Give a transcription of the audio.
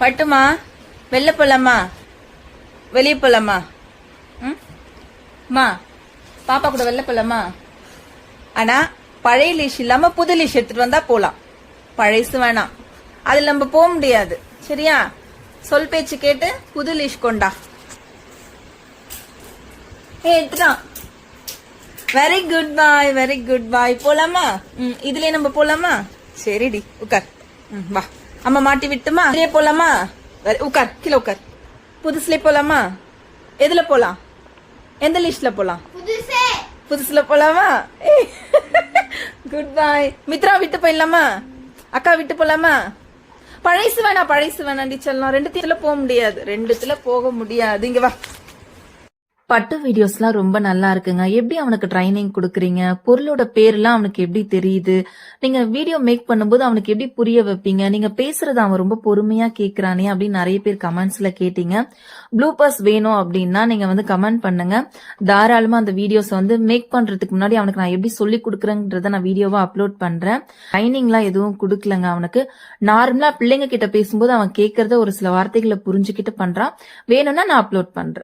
பட்டுமா? வெளில போலாமா? வெளியே போலாமா? ம்? மா பாப்பா கூட வெளில போலாமா? ஆனா பழைய லீஷ் இல்லாம புது லீஷ் எடுத்துட்டு வந்தா போலாம். பழைசு வேணாம். அதுல நம்ம போக முடியாது. சரியா? சொல் பேச்சு கேட்டு புது லீஷ் கொண்டா. ஏ எடுத்துட்டான் very good boy very good boy போலாமா? ம் இதுலயே நம்ம போலாமா? சரிடி உட்கார். ம் வா. அம்மா மாட்டி விட்டுமா? இதுலயே போலாமா? உட்கார் கீழே உட்கார் புதுசுலயே போலாமா? எதுல போலாம்? எந்த லிஸ்ட்ல போலாம்? புதுசே. புதுசுல போலாமா? குட் பாய் மித்ரா விட்டு போயிடலாமா? அக்கா விட்டு போலாமா? பழைசு வேணாம் பழைசு வேணாண்டி சொல்லலாம் ரெண்டுத்துல போக முடியாது. ரெண்டுத்துல போக முடியாது. இங்க வா. பட்டு வீடியோஸ்லாம் ரொம்ப நல்லா இருக்குங்க. எப்படி அவனுக்கு ட்ரைனிங் கொடுக்குறீங்க? பொருளோட பேர்லாம் அவனுக்கு எப்படி தெரியுது? நீங்க வீடியோ மேக் பண்ணும்போது அவனுக்கு எப்படி புரிய வைப்பீங்க? நீங்க பேசுறது அவன் ரொம்ப பொறுமையா கேட்குறானே அப்படின்னு நிறைய பேர் கமெண்ட்ஸ்ல கேட்டீங்க. ப்ளூபர்ஸ் வேணும் அப்படின்னா நீங்க வந்து கமெண்ட் பண்ணுங்க. தாராளமா அந்த வீடியோஸ் வந்து மேக் பண்றதுக்கு முன்னாடி அவனுக்கு நான் எப்படி சொல்லி கொடுக்குறேங்கிறத நான் வீடியோவா அப்லோட் பண்றேன். ட்ரைனிங்லாம் எதுவும் கொடுக்கலங்க அவனுக்கு. நார்மலா பிள்ளைங்க கிட்ட பேசும்போது அவன் கேட்கறத ஒரு சில வார்த்தைகளை புரிஞ்சுக்கிட்டு பண்றான். வேணும்னா நான் அப்லோட் பண்றேன்.